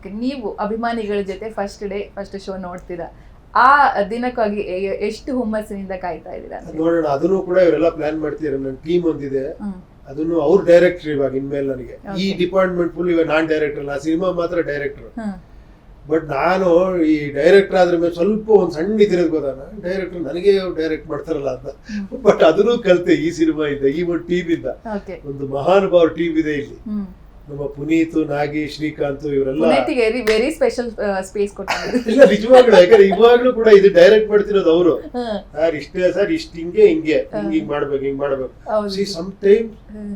Okay ನೀವು ಅಭಿಮಾನಿಗಳ ಜೊತೆ ಫಸ್ಟ್ ಡೇ ಫಸ್ಟ್ ಶೋ ನೋಡ್ತೀರಾ? ಆ ದಿನಕ್ಕಾಗಿ ಎ- ಎಷ್ಟು ಹುಮ್ಮಸ್ಸಿನಿಂದ ಕಾಯ್ತಾ ಇದ್ದೀರಾ? ನೋಡೋಣ ಅದನ್ನು ಕೂಡ ಇವರೆಲ್ಲ ಪ್ಲಾನ್ ಮಾಡ್ತಿದ್ದಾರೆ. ನನ್ನ ಟೀಮ್ ಒಂದಿದೆ. ಅದನ್ನು ಅವ್ರು ಡೈರೆಕ್ಟರ್ ಇವಾಗ ಇನ್ಮೇಲೆ ನನಗೆ. ಈ ಡಿಪಾರ್ಟ್ಮೆಂಟ್ ಫುಲ್ ಇವಾಗ ನಾನ್ ಡೈರೆಕ್ಟರ್ ಅಲ್ಲ ಸಿನಿಮಾ ಮಾತ್ರ ಡೈರೆಕ್ಟರ್ ಹ್ಮ್. ಬಟ್ ನಾನು ಈ ಡೈರೆಕ್ಟರ್ ಆದ್ರ ಮೇಲೆ ಸ್ವಲ್ಪ ಒಂದು ಸಣ್ಣ ಇದಿರೋದು ಗೊತ್ತಾನ ಡೈರೆಕ್ಟರ್ ನನಗೆ ಡೈರೆಕ್ಟ್ ಮಾಡ್ತಾರಲ್ಲ ಅಂತ. ಬಟ್ ಅದನ್ನು ಕಲ್ತೆ ಈ ಸಿನಿಮಾ ಇಂದ ಈ ಒಂದು ಟೀಮ್ ಇದ್ದ ಓಕೆ ಒಂದು ಮಹಾನುಭಾವ ಟೀಮ್ ಇದೆ ಇಲ್ಲಿ. ಹ್ಮ್. ನಮ್ಮ ಪುನೀತ್ ನಾಗಿ ಶ್ರೀಕಾಂತ್ ಇವರೆಲ್ಲ ವೆರಿ ಸ್ಪೆಷಲ್ ಸ್ಪೇಸ್ ಕೊಟ್ಟಿದ್ದಾರೆ ಇಲ್ಲ ನಿಜವಾಗ್ಲೂ ಯಾಕಂದ್ರೆ ಇವಾಗ್ಲೂ ಕೂಡ ಇದು ಡೈರೆಕ್ಟ್ ಮಾಡ್ತಿರೋದು ಅವರು. ಸರ್ ಇಷ್ಟೇ ಸರ್ ಇಷ್ಟ ಹಿಂಗೆ ಹಿಂಗೆ ಹಿಂಗ್ ಹಿಂಗ್ ಮಾಡ್ಬೇಕು ಹಿಂಗ್ ಮಾಡ್ಬೇಕು. See some time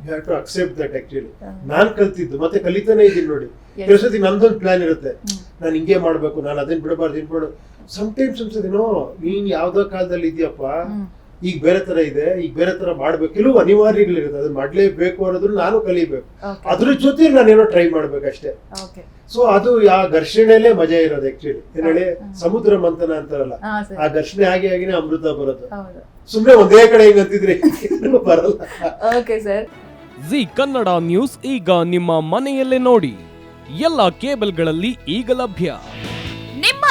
have to accept that actually. ನಾನ್ ಕಲ್ತಿದ್ದು ಮತ್ತೆ ಕಲಿತಾನೆ ಇದೀನಿ ನೋಡಿ. ಕೆಲವು ನಂದೊಂದು ಪ್ಲಾನ್ ಇರುತ್ತೆ. ನಾನು ಹಿಂಗೆ ಮಾಡ್ಬೇಕು ನಾನು ಅದನ್ನ ಬಿಡಬಾರ್ದು ಸಮ್ ಟೈಮ್ಸ್ ನೋ ನೀನ್ ಯಾವ್ದೋ ಕಾಲದಲ್ಲಿ ಇದೆಯಪ್ಪ. ಈಗ ಬೇರೆ ತರ ಇದೆ ಈಗ ಬೇರೆ ತರ ಮಾಡ್ಬೇಕು. ಕೆಲವು ಅನಿವಾರ್ಯಗಳಿರುತ್ತೆ. ಅದನ್ನ ಮಾಡ್ಲೇಬೇಕು ಅನ್ನೋದನ್ನ ನಾನು ಕಲಿಬೇಕು. ಅದ್ರ ಜೊತೆ ನಾನೇನೋ ಟ್ರೈ ಮಾಡ್ಬೇಕಷ್ಟೇ. ಓಕೆ ಸೊ ಅದು ಆ ಘರ್ಷಣೆಲೇ ಮಜಾ ಇರೋದು ಆಕ್ಚುಲಿ ಏನ್ ಹೇಳಿ? ಸಮುದ್ರ ಮಂಥನ ಅಂತಾರಲ್ಲ. ಆ ಘರ್ಷಣೆ ಹಾಗೆ ಆಗಿನೇ ಅಮೃತ ಬರೋದು. ಹೌದು. ಸುಮ್ನೆ ಒಂದೇ ಕಡೆ ಹಿಂಗ್ ಅಂತಿದ್ರಿ. ಏನೂ ಬರಲ್ಲ. Okay sir Zee Kannada news ಈಗ ನಿಮ್ಮ ಮನೆಯಲ್ಲೇ ನೋಡಿ. ಎಲ್ಲ ಕೇಬಲ್ಗಳಲ್ಲಿ ಈಗ ಲಭ್ಯ.